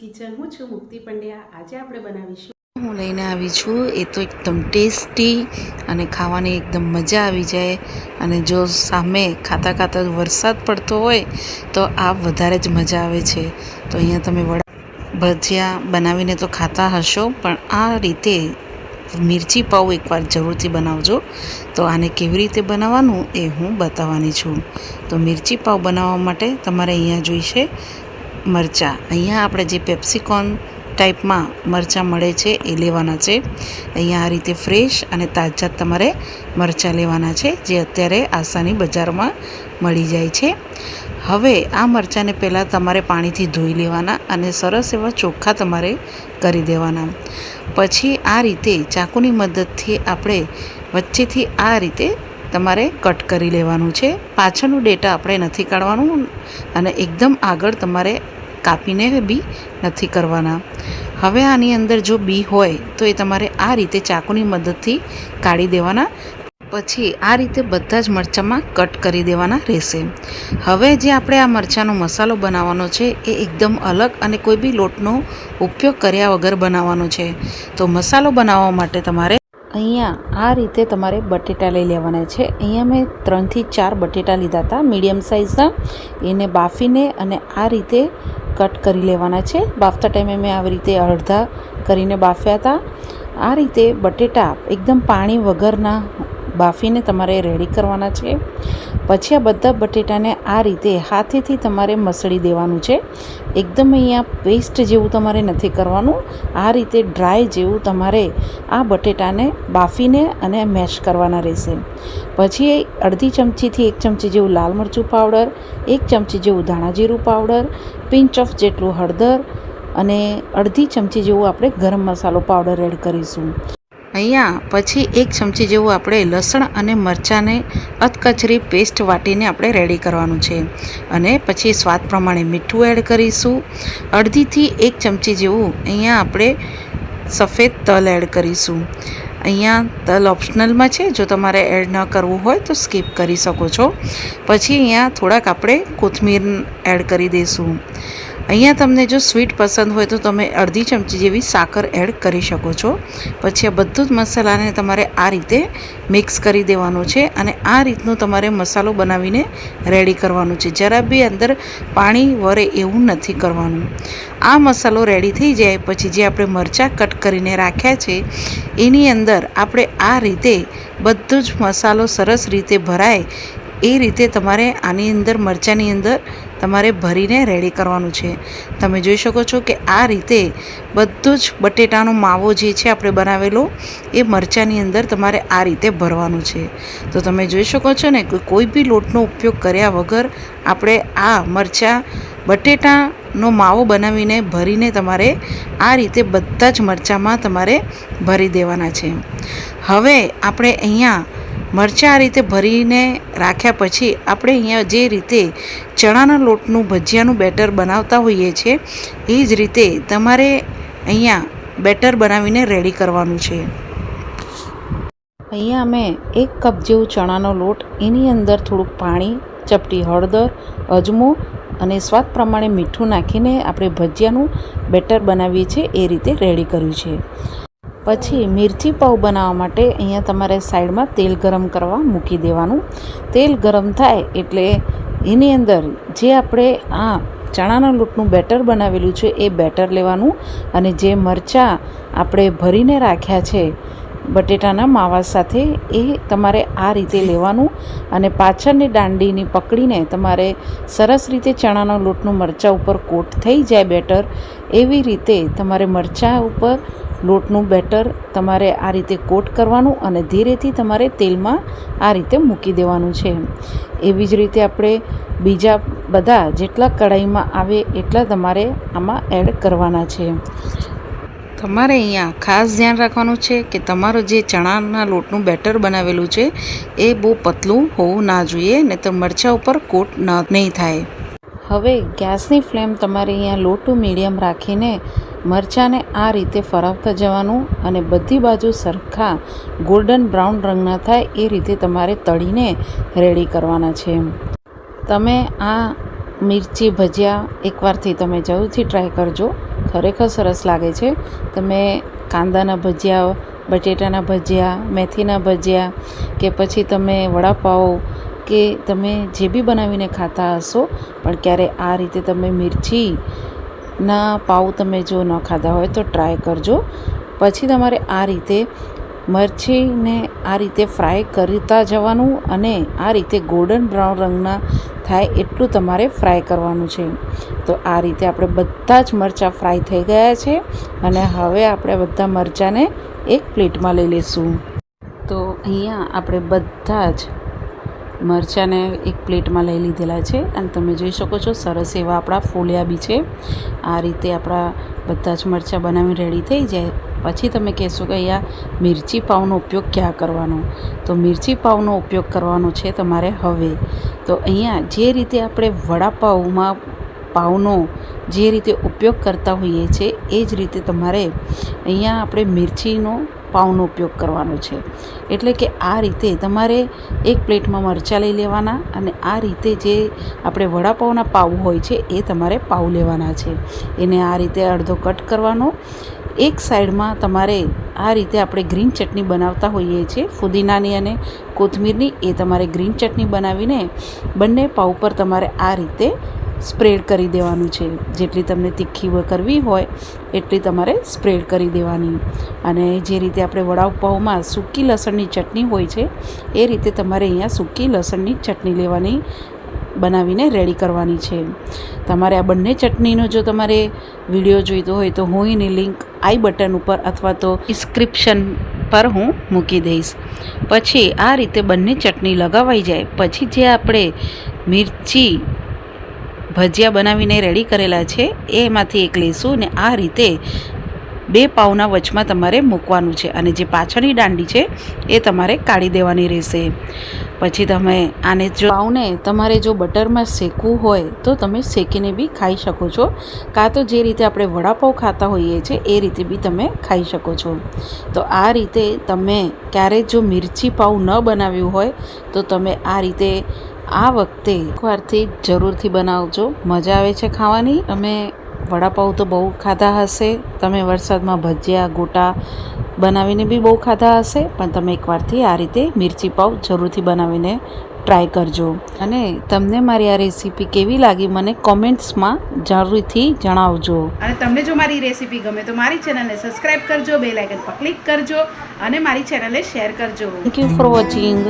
Kitchen, હું છું મુક્તિ પંડ્યા. આજે આપણે બનાવીશું હું લઈને આવી છું. એ તો એકદમ ટેસ્ટી અને ખાવાની એકદમ મજા આવી જાય. અને જો સામે ખાતા ખાતા વરસાદ પડતો હોય, તો આ વધારે જ મજા આવે છે. તો અહીંયા તમે વડા ભજીયા બનાવીને તો ખાતા હશો, પણ આ રીતે મિરચી પાઉં એકવાર જરૂરથી બનાવજો. તો આને કેવી રીતે બનાવવાનું એ હું બતાવવાની છું. તો મિરચી પાઉં બનાવવા માટે તમારે અહીંયા જોઈશે મરચાં. અહીંયા આપણે જે પેપ્સિકોન ટાઈપમાં મરચાં મળે છે એ લેવાના છે. અહીંયા આ રીતે ફ્રેશ અને તાજા તમારે મરચાં લેવાના છે, જે અત્યારે આસાની બજારમાં મળી જાય છે. હવે આ મરચાંને પહેલાં તમારે પાણીથી ધોઈ લેવાના અને સરસ એવા ચોખ્ખા તમારે કરી દેવાના. પછી આ રીતે ચાકુની મદદથી આપણે વચ્ચેથી આ રીતે તમારે કટ કરી લેવાનું છે. પાછળનું ડેટા આપણે નથી કાઢવાનું અને એકદમ આગળ તમારે કાપીને બી નથી કરવાના. હવે આની અંદર જો બી હોય, તો એ તમારે આ રીતે ચાકુની મદદથી કાઢી દેવાના. પછી આ રીતે બધા જ મરચાંમાં કટ કરી દેવાના રહેશે. હવે જે આપણે આ મરચાંનો મસાલો બનાવવાનો છે, એ એકદમ અલગ અને કોઈ બી લોટનો ઉપયોગ કર્યા વગર બનાવવાનો છે. તો મસાલો બનાવવા માટે તમારે અહીંયા આ રીતે તમારે બટેટા લઈ લેવાના છે. અહીંયા મેં ત્રણથી ચાર બટેટા લીધા હતા, મીડિયમ સાઇઝના. એને બાફીને અને આ રીતે કટ કરી લેવાના છે. બાફતા ટાઈમે મેં આવી રીતે અડધા કરીને બાફ્યા હતા. આ રીતે બટેટા એકદમ પાણી વગરના બાફીને તમારે રેડી કરવાના છે. પછી આ બધા બટેટાને આ રીતે હાથેથી તમારે મસળી દેવાનું છે. એકદમ અહીંયા પેસ્ટ જેવું તમારે નથી કરવાનું. આ રીતે ડ્રાય જેવું તમારે આ બટેટાને બાફીને અને મેશ કરવાના રહેશે. પછી અડધી ચમચીથી એક ચમચી જેવું લાલ મરચું પાવડર એક ચમચી જેવું ધાણાજીરું પાવડર પિંચ ઓફ જેટલું હળદર અને અડધી ચમચી જેવું આપણે ગરમ મસાલો પાવડર એડ કરીશું. અહીંયા પછી એક ચમચી જેવું આપણે લસણ અને મરચાંને અધકચરી પેસ્ટ વાટીને આપણે રેડી કરવાનું છે. અને પછી સ્વાદ પ્રમાણે મીઠું એડ કરીશું. અડધીથી એક ચમચી જેવું અહીંયા આપણે સફેદ તલ એડ કરીશું. અહીંયા તલ ઓપ્શનલમાં છે. જો તમારે એડ ન કરવું હોય તો સ્કીપ કરી શકો છો. પછી અહીંયા થોડાક આપણે કોથમીર એડ કરી દઈશું. અહીંયા તમને જો સ્વીટ પસંદ હોય તો તમે અડધી ચમચી જેવી સાકર એડ કરી શકો છો. પછી આ બધું જ મસાલાને તમારે આ રીતે મિક્સ કરી દેવાનું છે અને આ રીતનું તમારે મસાલો બનાવીને રેડી કરવાનું છે. જરા બી અંદર પાણી વરે એવું નથી કરવાનું. આ મસાલો રેડી થઈ જાય પછી જે આપણે મરચાં કટ કરીને રાખ્યા છે, એની અંદર આપણે આ રીતે બધું જ મસાલો સરસ રીતે ભરાય એ રીતે તમારે આની અંદર મરચાંની અંદર તમારે ભરીને રેડી કરવાનું છે. તમે જોઈ શકો છો કે આ રીતે બધું જ બટેટાનો માવો જે છે આપણે બનાવેલો, એ મરચાંની અંદર તમારે આ રીતે ભરવાનું છે. તો તમે જોઈ શકો છો ને કે કોઈ બી લોટનો ઉપયોગ કર્યા વગર આપણે આ મરચાં, બટેટાનો માવો બનાવીને ભરીને તમારે આ રીતે બધા જ મરચાંમાં તમારે ભરી દેવાના છે. હવે આપણે અહીંયા મરચાં આ રીતે ભરીને રાખ્યા પછી આપણે અહીંયા જે રીતે ચણાના લોટનું ભજીયાનું બેટર બનાવતા હોઈએ છીએ, એ જ રીતે તમારે અહીંયા બેટર બનાવીને રેડી કરવાનું છે. અહીંયા અમે એક કપ જેવું ચણાનો લોટ, એની અંદર થોડુંક પાણી, ચપટી હળદર, અજમો અને સ્વાદ પ્રમાણે મીઠું નાખીને આપણે ભજીયાનું બેટર બનાવીએ છીએ, એ રીતે રેડી કર્યું છે. પછી મિરચી પાઉં બનાવવા માટે અહીંયા તમારે સાઈડમાં તેલ ગરમ કરવા મૂકી દેવાનું. તેલ ગરમ થાય એટલે એની અંદર જે આપણે આ ચણાના લોટનું બેટર બનાવેલું છે એ બેટર લેવાનું અને જે મરચાં આપણે ભરીને રાખ્યા છે બટેટાના માવા સાથે એ તમારે આ રીતે લેવાનું અને પાછળની દાંડીની પકડીને તમારે સરસ રીતે ચણાના લોટનું મરચાં ઉપર કોટ થઈ જાય બેટર એવી રીતે તમારે મરચાં ઉપર લોટનું બેટર તમારે આ રીતે કોટ કરવાનું અને ધીરેથી તમારે તેલમાં આ રીતે મૂકી દેવાનું છે. એવી જ રીતે આપણે બીજા બધા જેટલા કઢાઈમાં આવે એટલા તમારે આમાં એડ કરવાના છે. તમારે અહીંયા ખાસ ધ્યાન રાખવાનું છે કે તમારું જે ચણાના લોટનું બેટર બનાવેલું છે, એ બહુ પતલું હોવું ના જોઈએ ને તો મરચાં ઉપર કોટ ન, નહીં થાય. હવે ગેસની ફ્લેમ તમારે અહીંયા લો ટુ મીડિયમ રાખીને મરચાંને આ રીતે ફરાવતા જવાનું અને બધી બાજુ સરખા ગોલ્ડન બ્રાઉન રંગના થાય એ રીતે તમારે તળીને રેડી કરવાના છે. તમે આ મિરચી ભજીયા એકવારથી તમે જરૂરથી ટ્રાય કરજો. ખરેખર સરસ લાગે છે. તમે કાંદાના ભજીયા, બટેટાના ભજીયા, મેથીના ભજીયા કે પછી તમે વડાપાઉં કે તમે જે બી બનાવીને ખાતા હશો, પણ ક્યારે આ રીતે તમે મિરચીના પાઉં તમે જો ન ખાધા હોય તો ટ્રાય કરજો. પછી તમારે આ રીતે મરચીને આ રીતે ફ્રાય કરતા જવાનું અને આ રીતે ગોલ્ડન બ્રાઉન રંગના થાય એટલું તમારે ફ્રાય કરવાનું છે. તો આ રીતે આપણે બધા જ મરચાં ફ્રાય થઈ ગયા છે અને હવે આપણે બધા મરચાંને એક પ્લેટમાં લઈ લઈશું. તો અહીંયા આપણે બધા જ મરચાંને એક પ્લેટમાં લઈ લીધેલા છે અને તમે જોઈ શકો છો, સરસ એવા આપણા ફોલિયા બી છે. આ રીતે આપણા બધા જ મરચાં બનાવી રેડી થઈ જાય. પછી તમે કહેશો કે અહીંયા મિરચી પાવનો ઉપયોગ ક્યાં કરવાનો? તો મિરચી પાવનો ઉપયોગ કરવાનો છે તમારે હવે. તો અહીંયા જે રીતે આપણે વડાપાઉંમાં પાવનો જે રીતે ઉપયોગ કરતા હોઈએ છીએ, એ જ રીતે તમારે અહીંયા આપણે મિરચીનો પાવનો ઉપયોગ કરવાનો છે. એટલે કે આ રીતે તમારે એક પ્લેટમાં મરચાં લઈ લેવાના અને આ રીતે જે આપણે વડાપાઉંના પાઉ હોય છે, એ તમારે પાઉ લેવાના છે. એને આ રીતે અડધો કટ કરવાનો. એક સાઈડમાં તમારે આ રીતે આપણે ગ્રીન ચટણી બનાવતા હોઈએ છીએ, ફુદીનાની અને કોથમીરની. એ તમારે ગ્રીન ચટણી બનાવીને બંને પાઉ પર તમારે આ રીતે સ્પ્રેડ કરી દેવાનું છે. જેટલી તમને તીખી કરવી હોય, એટલી તમારે સ્પ્રેડ કરી દેવાની. અને જે રીતે આપણે વડાપાઉંમાં સૂકી લસણની ચટણી હોય છે, એ રીતે તમારે અહીંયા સૂકી લસણની ચટણી લેવાની, બનાવીને રેડી કરવાની છે. તમારે આ બંને ચટણીનો જો તમારે વીડિયો જોઈતો હોય, તો હું એની લિંક આઈ બટન ઉપર અથવા તો ડિસ્ક્રિપ્શન પર હું મૂકી દઈશ. પછી આ રીતે બંને ચટણી લગાવાઈ જાય. પછી જે આપણે મિરચી ભજીયા બનાવીને રેડી કરેલા છે, એમાંથી એક લઈશું ને આ રીતે બે પાઉના વચમાં તમારે મૂકવાનું છે અને જે પાછળની દાંડી છે, એ તમારે કાઢી દેવાની રહેશે. પછી તમે આને જો પાઉને તમારે જો બટરમાં શેકવું હોય, તો તમે શેકીને બી ખાઈ શકો છો. કાં તો જે રીતે આપણે વડાપાઉં ખાતા હોઈએ છીએ એ રીતે બી તમે ખાઈ શકો છો. તો આ રીતે તમે ક્યારેય જો મિરચી પાઉં ન બનાવ્યું હોય, તો તમે આ રીતે આ વખતે એકવારથી જરૂરથી બનાવજો. મજા આવે છે ખાવાની. અમે વડાપાઉં તો બહુ ખાધા હશે. તમે વરસાદમાં ભજીયા ગોટા બનાવીને બી બહુ ખાધા હશે. પણ તમે એકવારથી આ રીતે મિરચી પાઉં જરૂરથી બનાવીને ટ્રાય કરજો. અને તમને મારી આ રેસીપી કેવી લાગી મને કોમેન્ટ્સમાં જરૂરથી જણાવજો. અને તમને જો મારી રેસીપી ગમે તો મારી ચેનલને સબસ્ક્રાઇબ કરજો બે લાઇકન પર ક્લિક કરજો અને મારી ચેનલને શેર કરજો. Thank you for watching